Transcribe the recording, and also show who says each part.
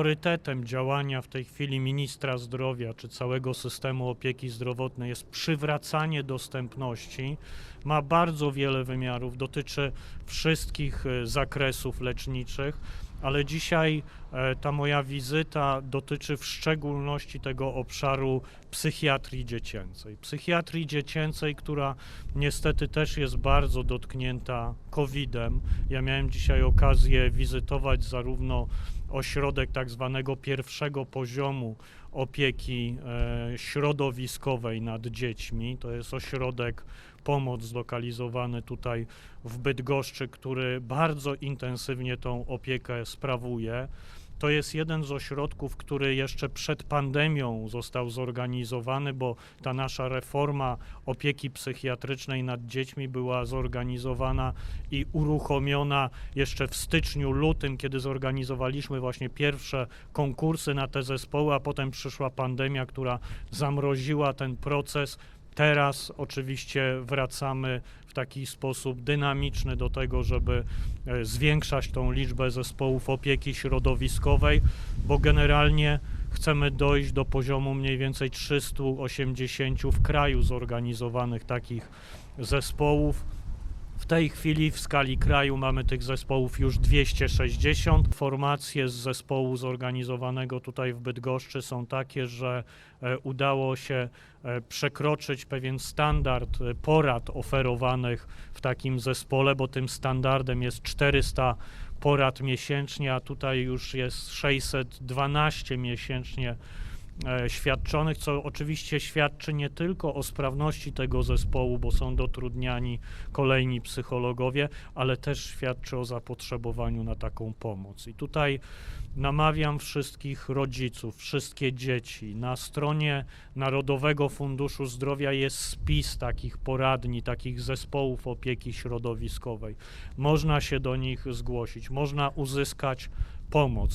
Speaker 1: priorytetem działania w tej chwili ministra zdrowia czy całego systemu opieki zdrowotnej jest przywracanie dostępności. Ma bardzo wiele wymiarów, dotyczy wszystkich e, zakresów leczniczych, ale dzisiaj e, ta moja wizyta dotyczy w szczególności tego obszaru psychiatrii dziecięcej. Psychiatrii dziecięcej, która niestety też jest bardzo dotknięta COVID-em. Ja miałem dzisiaj okazję wizytować zarówno ośrodek tak zwanego pierwszego poziomu opieki e, środowiskowej nad dziećmi. To jest ośrodek pomoc zlokalizowany tutaj w Bydgoszczy, który bardzo intensywnie tą opiekę sprawuje. To jest jeden z ośrodków, który jeszcze przed pandemią został zorganizowany, bo ta nasza reforma opieki psychiatrycznej nad dziećmi była zorganizowana i uruchomiona jeszcze w styczniu, lutym, kiedy zorganizowaliśmy właśnie pierwsze konkursy na te zespoły, a potem przyszła pandemia, która zamroziła ten proces. Teraz oczywiście wracamy w taki sposób dynamiczny do tego, żeby e, zwiększać tą liczbę zespołów opieki środowiskowej, bo generalnie chcemy dojść do poziomu mniej więcej 380 w kraju zorganizowanych takich zespołów. W tej chwili w skali kraju mamy tych zespołów już 260. Informacje z zespołu zorganizowanego tutaj w Bydgoszczy są takie, że e, udało się e, przekroczyć pewien standard e, porad oferowanych w takim zespole, bo tym standardem jest 400 porad miesięcznie, a tutaj już jest 612 miesięcznie świadczonych, co oczywiście świadczy nie tylko o sprawności tego zespołu, bo są dotrudniani kolejni psychologowie, ale też świadczy o zapotrzebowaniu na taką pomoc. I tutaj namawiam wszystkich rodziców, wszystkie dzieci. Na stronie Narodowego Funduszu Zdrowia jest spis takich poradni, takich zespołów opieki środowiskowej. Można się do nich zgłosić, można uzyskać pomoc.